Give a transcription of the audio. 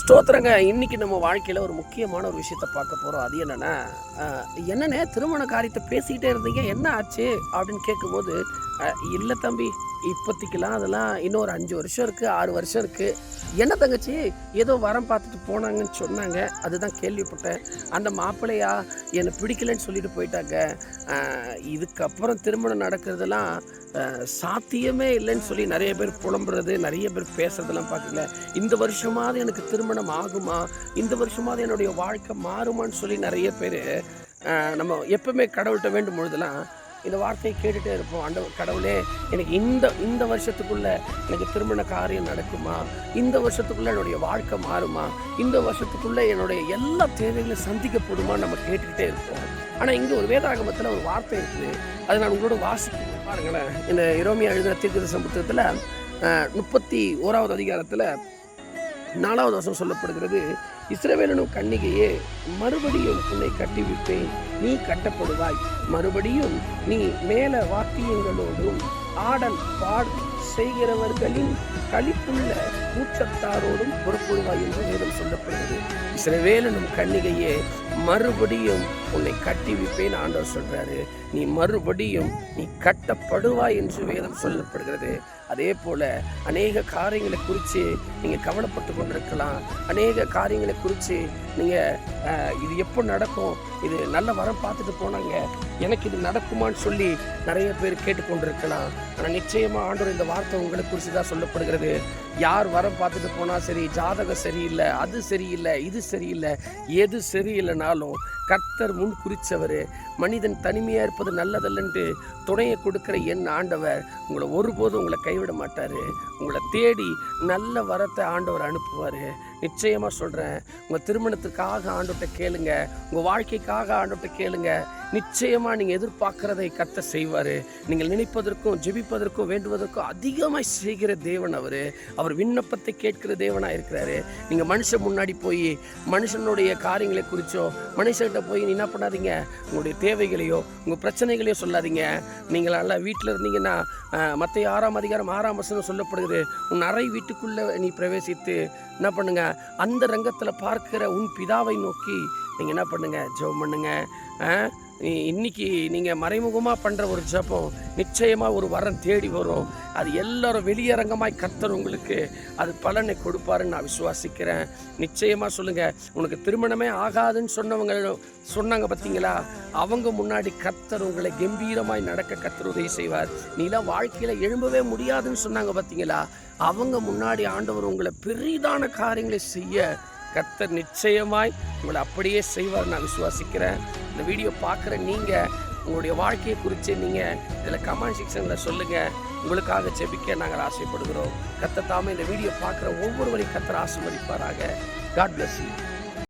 ஸ்தோத்திரங்க. இன்னைக்கு நம்ம வாழ்க்கையில் ஒரு முக்கியமான ஒரு விஷயத்த பார்க்க போகிறோம் அது என்னென்னா என்னென்ன திருமண காரியத்தை பேசிக்கிட்டே இருந்தீங்க? என்ன ஆச்சு? அப்படின்னு கேட்கும்போது இல்லை தம்பி. இப்போத்திக்கெல்லாம் அதெல்லாம் இன்னும் ஒரு அஞ்சு வருஷம் இருக்குது ஆறு வருஷம் இருக்குது என்ன தங்கச்சி? ஏதோ வரம் பார்த்துட்டு போனாங்கன்னு சொன்னாங்க. அதுதான் கேள்விப்பட்டேன். அந்த மாப்பிள்ளையா? என்னை பிடிக்கலன்னு சொல்லிட்டு போயிட்டாங்க. இதுக்கப்புறம் திருமணம் நடக்கிறதெல்லாம் சாத்தியமே இல்லைன்னு சொல்லி நிறைய பேர் புலம்புறது நிறைய பேர் பேசுறதெல்லாம் பார்க்கல. இந்த வருஷமாவது எனக்கு திருமணம் ஆகுமா? இந்த வருஷமாவது என்னுடைய வாழ்க்கை மாறுமான்னு சொல்லி நிறைய பேர் நம்ம எப்பவுமே கடவுள்கிட்ட வேண்டும் பொழுதெல்லாம் இந்த வார்த்தையை கேட்டுகிட்டே இருப்போம். அந்த கடவுளே எனக்கு இந்த இந்த வருஷத்துக்குள்ள எனக்கு திருமண காரியம் நடக்குமா? இந்த வருஷத்துக்குள்ள என்னுடைய வாழ்க்கை மாறுமா? இந்த வருஷத்துக்குள்ள என்னுடைய எல்லா தேவைகளும் சந்திக்கப்படுமா? நம்ம கேட்டுக்கிட்டே இருப்போம். ஆனால் இங்கே ஒரு வேதாகமத்தில் ஒரு வார்த்தை இருக்குது. அதை நான் உங்களோட வாசிக்க பாருங்களேன். இந்த இரோமியா எழுதின தீர்க்கதரிசன புத்தகத்தில் முப்பத்தி ஓராவது அதிகாரத்தில் நாலாவது வருஷம் சொல்லப்படுகிறது இஸ்ரவேலனும் கன்னிகையே மறுபடியும் உன்னை கட்டிவிப்பேன் நீ கட்டப்படுவாய். மறுபடியும் நீ மேல வாத்தியங்களோடும் ஆடல் பாடு செய்கிறவர்களின் களிப்புள்ள கூட்டத்தாரோடும் புறப்படுவாய் என்று வேதம் சொல்லப்படுகிறது. இஸ்ரவேலனும் கன்னிகையே மறுபடியும் உன்னை கட்டிவிப்பேன் ஆண்டவர் சொல்றாரு. நீ மறுபடியும் நீ கட்டப்படுவாய் என்று வேதம் சொல்லப்படுகிறது. அதே போல அநேக காரியங்களை குறித்து நீங்கள் கவலைப்பட்டு கொண்டிருக்கலாம். அநேக காரியங்களை குறித்து நீங்கள் இது எப்போ நடக்கும்? இது நல்ல வரம் பார்த்துட்டு போனாங்க. எனக்கு இது நடக்குமான்னு சொல்லி நிறைய பேர் கேட்டுக்கொண்டிருக்கலாம் ஆனால் நிச்சயமாக ஆண்டவர் இந்த வார்த்தை உங்களை குறித்து தான் சொல்லப்படுகிறது? யார் வரம் பார்த்துட்டு போனால் சரி ஜாதகம் சரியில்லை அது சரியில்லை இது சரியில்லை எது சரியில்லைனாலும் கர்த்தர் முன் குறித்தவர் மனிதன் தனிமையாக இருப்பது நல்லதல்லன்ட்டு துணையை கொடுக்குற என் ஆண்டவர் உங்களை ஒருபோதும் உங்களை கைவிட மாட்டார். உங்களை தேடி நல்ல வரத்தை ஆண்டவர் அனுப்புவார். நிச்சயமாக சொல்கிறேன் உங்கள் திருமணத்துக்காக ஆண்டவர்கிட்ட கேளுங்க உங்கள் வாழ்க்கைக்காக ஆண்டவர்கிட்ட கேளுங்க. நிச்சயமாக நீங்கள் எதிர்பார்க்குறதை கத்த செய்வார். நீங்கள் நினைப்பதற்கும் ஜெபிப்பதற்கும் வேண்டுவதற்கும் அதிகமாக செய்கிற தேவன் அவர். அவர் விண்ணப்பத்தை கேட்கிற தேவனாக இருக்கிறாரு. நீங்கள் மனுஷன் முன்னாடி போய் மனுஷனுடைய காரியங்களை குறித்தோ மனுஷன் மனுஷன்கிட்ட போய் நீ என்ன பண்ணாதீங்க. உங்களுடைய தேவைகளையோ உங்கள் பிரச்சனைகளையோ சொல்லாதீங்க. நீங்கள் நல்லா வீட்டில் இருந்தீங்கன்னா மற்ற ஆறாம் அதிகாரம் ஆறாம் வசனம் சொல்லப்படுகிறது உன் அறை வீட்டுக்குள்ளே நீ பிரவேசித்து என்ன பண்ணுங்க? அந்த ரங்கத்தில் பார்க்கிற உன் பிதாவை நோக்கி நீங்கள் என்ன பண்ணுங்க? ஜெபம் பண்ணுங்க. ஆ? இன்னைக்கு நீங்கள் மறைமுகமாக பண்ணுற ஒரு ஜெபம் நிச்சயமாக ஒரு வரம் தேடி வரும். அது எல்லாரும் வெளியரங்கமாய் கத்தர் உங்களுக்கு அது பலனை கொடுப்பாருன்னு நான் விசுவாசிக்கிறேன். நிச்சயமாக சொல்லுங்கள் உனக்கு திருமணமே ஆகாதுன்னு சொன்னவங்க சொன்னாங்க பார்த்தீங்களா அவங்க முன்னாடி கத்தர் உங்களை கம்பீரமாய் நடக்க கத்தர் உதவி செய்வார். நீலாம் வாழ்க்கையில் எழும்பவே முடியாதுன்னு சொன்னாங்க பார்த்தீங்களா அவங்க முன்னாடி ஆண்டவர் உங்களை பெரிதான காரியங்களை செய்ய கத்தர் நிச்சயமாய் உங்களை அப்படியே செய்வார் நான் விசுவாசிக்கிறேன். இந்த வீடியோ பார்க்குற நீங்கள் உங்களுடைய வாழ்க்கையை குறித்து நீங்கள் இதில் கமெண்ட் செக்ஷனில் சொல்லுங்கள் உங்களுக்காக செபிக்க நாங்கள் ஆசைப்படுகிறோம். கத்த தாமே இந்த வீடியோ பார்க்குற ஒவ்வொருவரையும் கத்தர் ஆசிர்வதிப்பாராக. God bless you